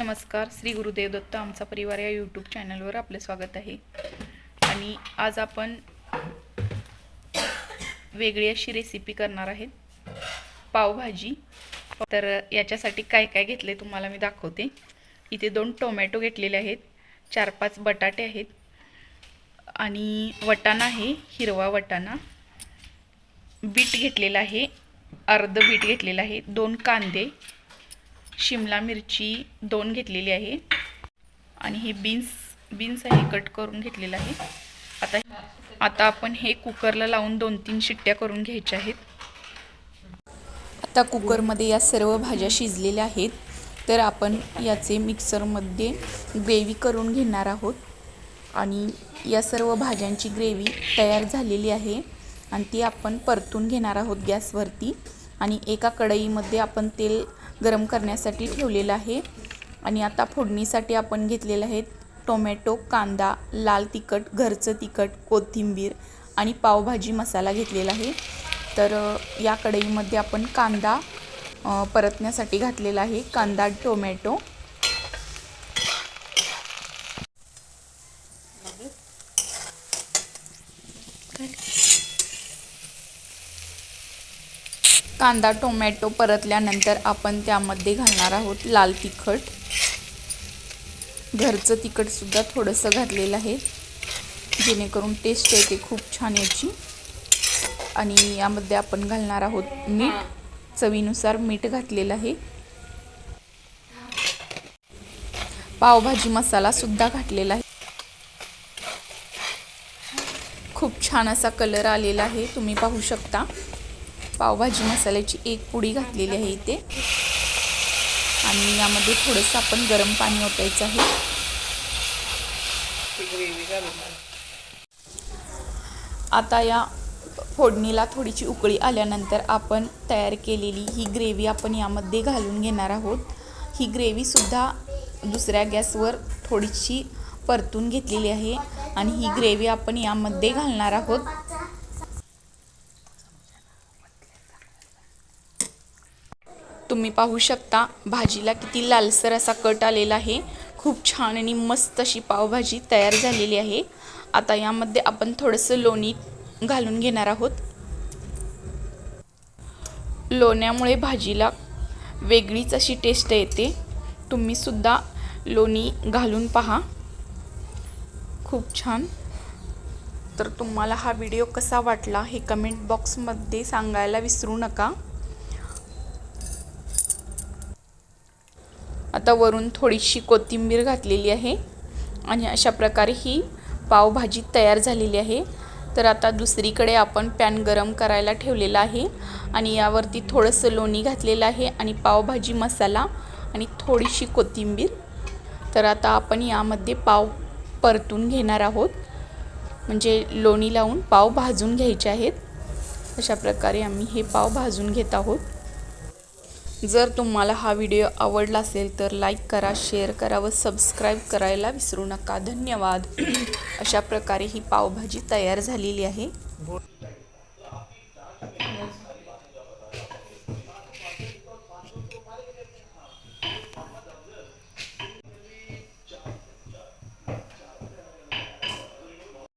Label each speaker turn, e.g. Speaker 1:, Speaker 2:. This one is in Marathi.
Speaker 1: नमस्कार श्री गुरुदेव दत्त आमचा परिवार या यूट्यूब चॅनलवर आपलं स्वागत आहे. आणि आज आपण वेगळी अशी रेसिपी करणार आहेत. पावभाजी. तर याच्यासाठी काय काय घेतले तुम्हाला मी दाखवते. इथे दोन टोमॅटो घेतलेले आहेत. चार पाच बटाटे आहेत. आणि वटाणा आहे हिरवा वटाणा. बीट घेतलेला आहे अर्ध बीट घेतलेलं आहे दोन कांदे. शिमला मिरची दोन घेतलेली आहे. आणि हे बीन्स बीन्स आहे कट करून घेतलेलं आहे. आता आता आपण हे कुकरला लावून दोन तीन शिट्ट्या करून घ्यायच्या आहेत. आता कुकरमध्ये या सर्व भाज्या शिजलेल्या आहेत. तर आपण याचे मिक्सरमध्ये ग्रेव्ही करून घेणार आहोत. आणि या सर्व भाज्यांची ग्रेव्ही तयार झालेली आहे. आणि ती आपण परतून घेणार आहोत गॅसवरती. आणि एका कढईमध्ये आपण तेल गरम करण्यासाठी ठेवलेलं आहे. आणि आता फोडणीसाठी आपण घेतलेलं आहे टोमॅटो कांदा लाल तिखट घरचं तिखट कोथिंबीर आणि पावभाजी मसाला घेतलेला आहे. तर या कढईमध्ये आपण कांदा परतण्यासाठी घातलेला आहे. कांदा टोमॅटो कांदा टोमॅटो परतल्यानंतर आपण त्यामध्ये घालणार आहोत लाल तिखट. घरचं तिखटसुद्धा थोडंसं घातलेलं आहे. जेणेकरून टेस्ट येते खूप छान याची. आणि यामध्ये आपण घालणार आहोत मीठ. चवीनुसार मीठ घातलेलं आहे. पावभाजी मसालासुद्धा घातलेला आहे. खूप छान असा कलर आलेला आहे. तुम्ही पाहू शकता. पावभाजी मसाल्याची एक पुडी घातलेली आहे इथे. आणि यामध्ये थोडंसं आपण गरम पाणी ओतायचं आहे. आता या फोडणीला थोडीशी उकळी आल्यानंतर आपण तयार केलेली ही ग्रेव्ही आपण यामध्ये घालून घेणार आहोत. ही ग्रेव्हीसुद्धा दुसऱ्या गॅसवर थोडीशी परतून घेतलेली आहे. आणि ही ग्रेव्ही आपण यामध्ये घालणार आहोत. तुम्ही पाहू शकता भाजीला किती लालसर असा कट आलेला आहे. खूप छान आणि मस्त अशी पावभाजी तयार झालेली आहे. आता यामध्ये आपण थोडंसं लोणी घालून घेणार आहोत. लोण्यामुळे भाजीला वेगळीच अशी टेस्ट येते. तुम्हीसुद्धा लोणी घालून पहा. खूप छान. तर तुम्हाला हा व्हिडिओ कसा वाटला हे कमेंट बॉक्समध्ये सांगायला विसरू नका. वरून थोडीशी कोथिंबीर घातलेली आहे आणि अशा प्रकारे ही पावभाजी तयार झालेली आहे. तर आता दुसरीकडे आपण पॅन गरम करायला ठेवलेला आहे आणि यावरती थोडंसं लोणी घातलेलं आहे आणि पावभाजी मसाला आणि थोडीशी कोथिंबीर. तर आता आपण यामध्ये पाव परतून घेणार आहोत. म्हणजे लोणी लावून पाव भाजून घ्यायचे आहेत. अशा प्रकारे आम्ही हे पाव भाजून घेत आहोत. जर तुम्हाला हा व्हिडिओ आवडला असेल तर लाईक करा शेअर करा व सबस्क्राईब करायला विसरू नका. धन्यवाद. अशा प्रकारे ही पावभाजी तयार झालेली आहे.